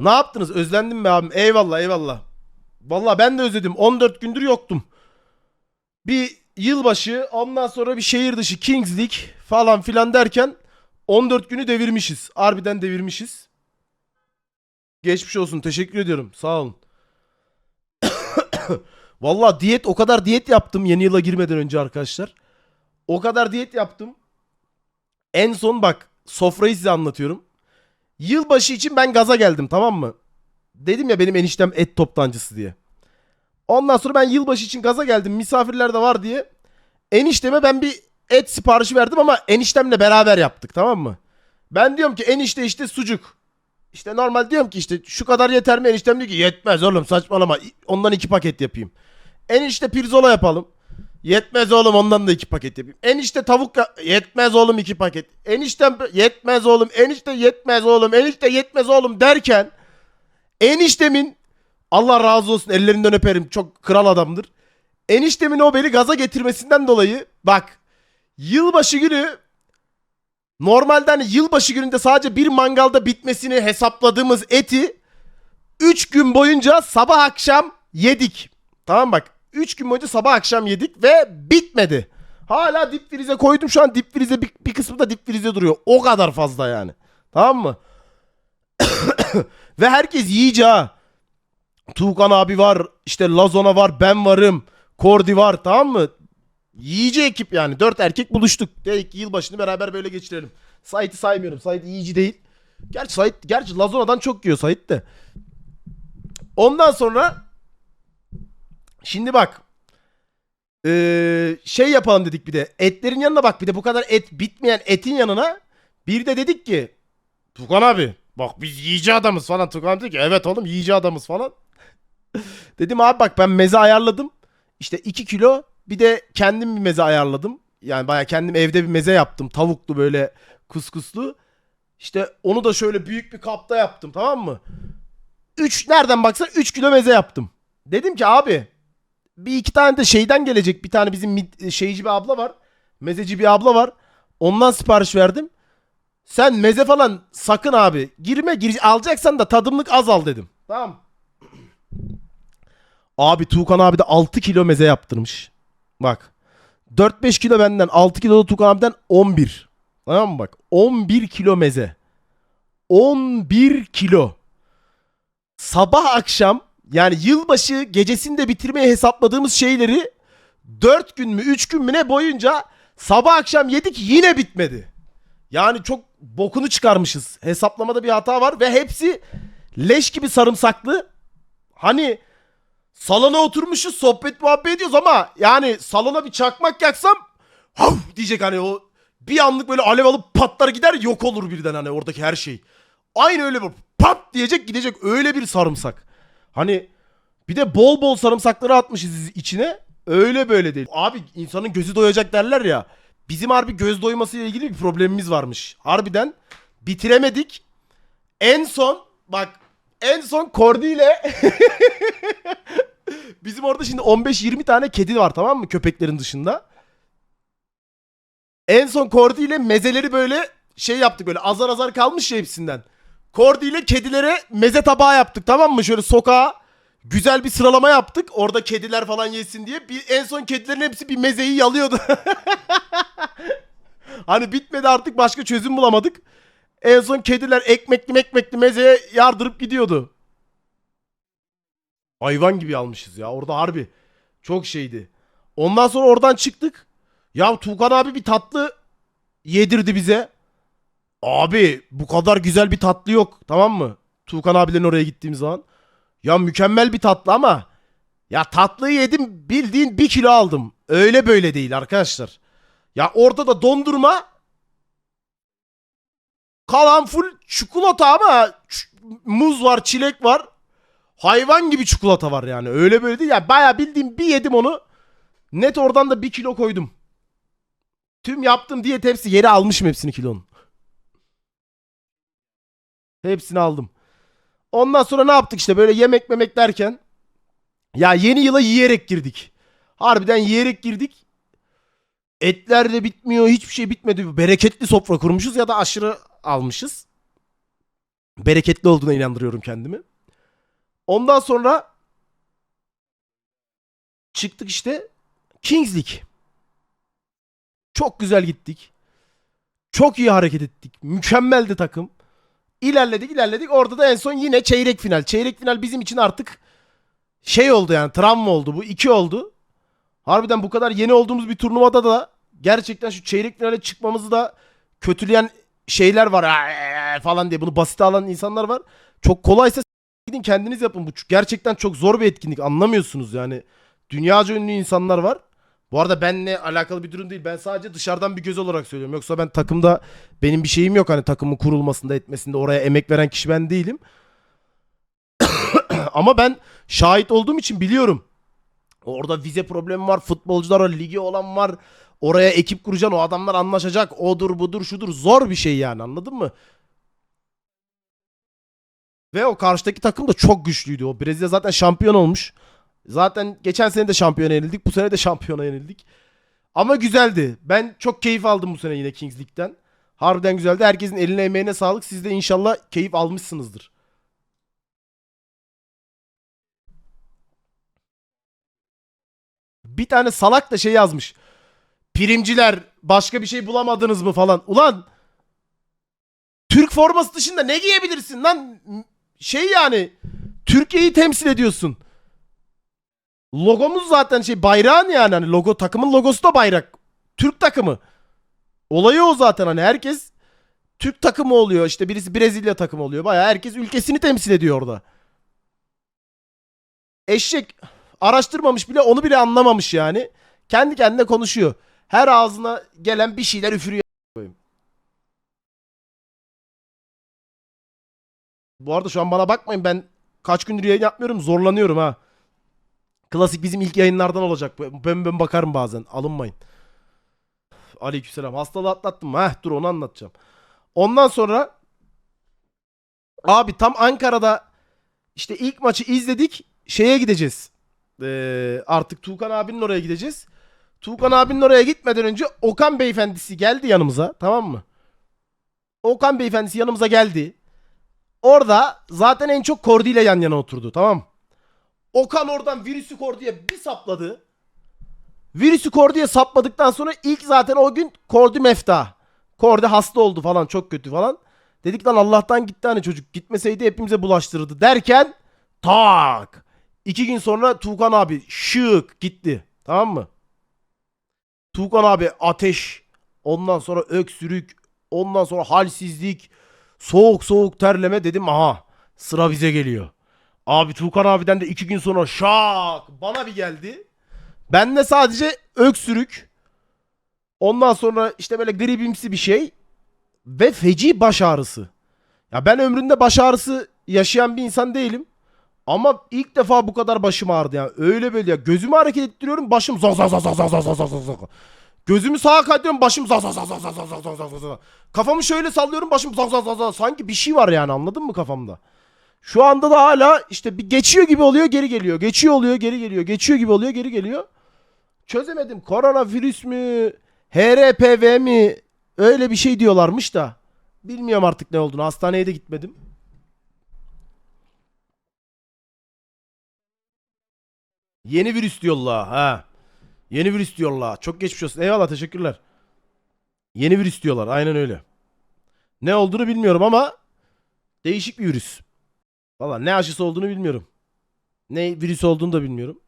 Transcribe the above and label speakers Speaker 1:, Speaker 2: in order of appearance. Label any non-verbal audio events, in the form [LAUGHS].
Speaker 1: Ne yaptınız? Özlendim mi abim? Eyvallah eyvallah. Vallahi ben de özledim. 14 gündür yoktum. Bir yılbaşı ondan sonra bir şehir dışı Kings League falan filan derken 14 günü devirmişiz. Harbiden devirmişiz. Geçmiş olsun. Teşekkür ediyorum. Sağ olun. [COUGHS] Vallahi diyet o kadar diyet yaptım yeni yıla girmeden önce arkadaşlar. O kadar diyet yaptım. En son bak sofrayı size anlatıyorum. Yılbaşı için ben gaza geldim tamam mı? Dedim ya benim eniştem et toptancısı diye. Ondan sonra ben yılbaşı için gaza geldim. Misafirler de var diye. Enişteme ben bir et siparişi verdim ama eniştemle beraber yaptık tamam mı? Ben diyorum ki enişte işte sucuk. İşte normal diyorum ki işte şu kadar yeter mi? Eniştem diyor ki yetmez oğlum saçmalama. Ondan iki paket yapayım. Enişte pirzola yapalım. Yetmez oğlum ondan da iki paket yapayım. Enişte tavuk yetmez oğlum iki paket. Eniştem yetmez oğlum. Enişte yetmez oğlum. Enişte yetmez oğlum derken eniştemin Allah razı olsun ellerinden öperim. Çok kral adamdır. Eniştemin o beni gaza getirmesinden dolayı bak yılbaşı günü normalde hani yılbaşı gününde sadece bir mangalda bitmesini hesapladığımız eti 3 gün boyunca sabah akşam yedik. Tamam bak 3 gün boyunca sabah akşam yedik ve bitmedi. Hala dip frize koydum şu an dip frize bir, bir kısmı da dip frize duruyor. O kadar fazla yani. Tamam mı? [COUGHS] ve herkes yiyici ha. Tuğkan abi var, işte Lazona var, ben varım, Kordi var tamam mı? Yiyici ekip yani. Dört erkek buluştuk. Dedik yılbaşını beraber böyle geçirelim. Sait'i saymıyorum. Sait yiyici değil. Gerçi Sait, gerçi Lazona'dan çok yiyor Sait de. Ondan sonra şimdi bak ee, şey yapalım dedik bir de. Etlerin yanına bak bir de bu kadar et bitmeyen etin yanına bir de dedik ki Tukan abi bak biz yiyici adamız falan. Tukan dedi ki evet oğlum yiyici adamız falan. [LAUGHS] Dedim abi bak ben meze ayarladım. İşte 2 kilo bir de kendim bir meze ayarladım. Yani baya kendim evde bir meze yaptım. Tavuklu böyle kuskuslu. İşte onu da şöyle büyük bir kapta yaptım tamam mı? 3 nereden baksan 3 kilo meze yaptım. Dedim ki abi bir iki tane de şeyden gelecek. Bir tane bizim mid- şeyci bir abla var. Mezeci bir abla var. Ondan sipariş verdim. Sen meze falan sakın abi girme gir alacaksan da tadımlık az al dedim. Tamam. Abi Tuğkan abi de 6 kilo meze yaptırmış. Bak. 4-5 kilo benden 6 kilo da Tuğkan abiden 11. Tamam mı bak? 11 kilo meze. 11 kilo. Sabah akşam yani yılbaşı gecesinde bitirmeye hesapladığımız şeyleri 4 gün mü 3 gün mü ne boyunca sabah akşam yedik yine bitmedi. Yani çok bokunu çıkarmışız. Hesaplamada bir hata var ve hepsi leş gibi sarımsaklı. Hani salona oturmuşuz sohbet muhabbet ediyoruz ama yani salona bir çakmak yaksam hav diyecek hani o bir anlık böyle alev alıp patlar gider yok olur birden hani oradaki her şey. Aynı öyle bir pat diyecek gidecek öyle bir sarımsak. Hani bir de bol bol sarımsakları atmışız içine. Öyle böyle değil. Abi insanın gözü doyacak derler ya. Bizim harbi göz doyması ile ilgili bir problemimiz varmış. Harbiden bitiremedik. En son bak en son Kordi ile [LAUGHS] Bizim orada şimdi 15-20 tane kedi var tamam mı köpeklerin dışında. En son Kordi ile mezeleri böyle şey yaptık böyle azar azar kalmış ya hepsinden. Kordi ile kedilere meze tabağı yaptık tamam mı? Şöyle sokağa güzel bir sıralama yaptık. Orada kediler falan yesin diye. Bir, en son kedilerin hepsi bir mezeyi yalıyordu. [LAUGHS] hani bitmedi artık başka çözüm bulamadık. En son kediler ekmekli ekmekli mezeye yardırıp gidiyordu. Hayvan gibi almışız ya. Orada harbi çok şeydi. Ondan sonra oradan çıktık. Ya Tuğkan abi bir tatlı yedirdi bize. Abi bu kadar güzel bir tatlı yok. Tamam mı? Tuğkan abilerin oraya gittiğim zaman. Ya mükemmel bir tatlı ama ya tatlıyı yedim bildiğin bir kilo aldım. Öyle böyle değil arkadaşlar. Ya orada da dondurma kalan full çikolata ama muz var, çilek var. Hayvan gibi çikolata var yani. Öyle böyle değil. Ya bayağı bildiğim bir yedim onu. Net oradan da bir kilo koydum. Tüm yaptığım diyet hepsi yeri almışım hepsini kilonun. Hepsini aldım. Ondan sonra ne yaptık işte böyle yemek memek derken. Ya yeni yıla yiyerek girdik. Harbiden yiyerek girdik. Etler de bitmiyor. Hiçbir şey bitmedi. Bereketli sofra kurmuşuz ya da aşırı almışız. bereketli olduğuna inandırıyorum kendimi. Ondan sonra çıktık işte Kings League. Çok güzel gittik. Çok iyi hareket ettik. Mükemmeldi takım. İlerledik ilerledik. Orada da en son yine çeyrek final. Çeyrek final bizim için artık şey oldu yani travma oldu. Bu iki oldu. Harbiden bu kadar yeni olduğumuz bir turnuvada da gerçekten şu çeyrek finale çıkmamızı da kötüleyen şeyler var "Aa!" falan diye bunu basite alan insanlar var. Çok kolaysa gidin kendiniz yapın. Bu gerçekten çok zor bir etkinlik. Anlamıyorsunuz yani. Dünyaca ünlü insanlar var. Bu arada benle alakalı bir durum değil. Ben sadece dışarıdan bir göz olarak söylüyorum. Yoksa ben takımda benim bir şeyim yok. Hani takımın kurulmasında etmesinde oraya emek veren kişi ben değilim. [COUGHS] Ama ben şahit olduğum için biliyorum. Orada vize problemi var. Futbolcular var. Ligi olan var. Oraya ekip kuracaksın. O adamlar anlaşacak. Odur budur şudur. Zor bir şey yani anladın mı? Ve o karşıdaki takım da çok güçlüydü. O Brezilya zaten şampiyon olmuş. Zaten geçen sene de şampiyona yenildik. Bu sene de şampiyona yenildik. Ama güzeldi. Ben çok keyif aldım bu sene yine Kings League'den. Harbiden güzeldi. Herkesin eline emeğine sağlık. Siz de inşallah keyif almışsınızdır. Bir tane salak da şey yazmış. Primciler başka bir şey bulamadınız mı falan. Ulan Türk forması dışında ne giyebilirsin lan? Şey yani Türkiye'yi temsil ediyorsun. Logomuz zaten şey bayrağın yani hani logo takımın logosu da bayrak. Türk takımı. Olayı o zaten hani herkes Türk takımı oluyor. İşte birisi Brezilya takımı oluyor. Baya herkes ülkesini temsil ediyor orada. Eşek araştırmamış bile onu bile anlamamış yani. Kendi kendine konuşuyor. Her ağzına gelen bir şeyler üfürüyor. Bu arada şu an bana bakmayın ben kaç gündür yayın yapmıyorum zorlanıyorum ha. Klasik bizim ilk yayınlardan olacak. Ben ben bakarım bazen. Alınmayın. Aleykümselam. Hastalığı atlattım. Heh dur onu anlatacağım. Ondan sonra abi tam Ankara'da işte ilk maçı izledik. Şeye gideceğiz. Ee, artık Tuğkan abinin oraya gideceğiz. Tuğkan abinin oraya gitmeden önce Okan beyefendisi geldi yanımıza. Tamam mı? Okan beyefendisi yanımıza geldi. Orada zaten en çok Kordi ile yan yana oturdu. Tamam mı? Okan oradan virüsü Kordi'ye bir sapladı. Virüsü Kordi'ye sapladıktan sonra ilk zaten o gün Kordi mefta. Kordi hasta oldu falan çok kötü falan. Dedik lan Allah'tan gitti hani çocuk. Gitmeseydi hepimize bulaştırırdı derken tak. İki gün sonra Tuğkan abi şık gitti. Tamam mı? Tuğkan abi ateş. Ondan sonra öksürük. Ondan sonra halsizlik. Soğuk soğuk terleme dedim aha sıra bize geliyor. Abi Tuğkan abiden de iki gün sonra şak bana bir geldi. Ben de sadece öksürük. Ondan sonra işte böyle gribimsi bir şey. Ve feci baş ağrısı. Ya ben ömrümde baş ağrısı yaşayan bir insan değilim. Ama ilk defa bu kadar başım ağrıdı ya. Öyle böyle ya. Gözümü hareket ettiriyorum başım za za za za za za za za za. Gözümü sağa kaydırıyorum başım za za za za za za za za za. Kafamı şöyle sallıyorum başım za za za za. Sanki bir şey var yani anladın mı kafamda? Şu anda da hala işte bir geçiyor gibi oluyor geri geliyor. Geçiyor oluyor geri geliyor. Geçiyor gibi oluyor geri geliyor. Çözemedim. Koronavirüs mü? HRPV mi? Öyle bir şey diyorlarmış da. Bilmiyorum artık ne olduğunu. Hastaneye de gitmedim. Yeni virüs diyorlar ha. Yeni virüs diyorlar. Çok geçmiş olsun. Eyvallah teşekkürler. Yeni virüs diyorlar. Aynen öyle. Ne olduğunu bilmiyorum ama değişik bir virüs. Valla ne aşısı olduğunu bilmiyorum. Ne virüs olduğunu da bilmiyorum.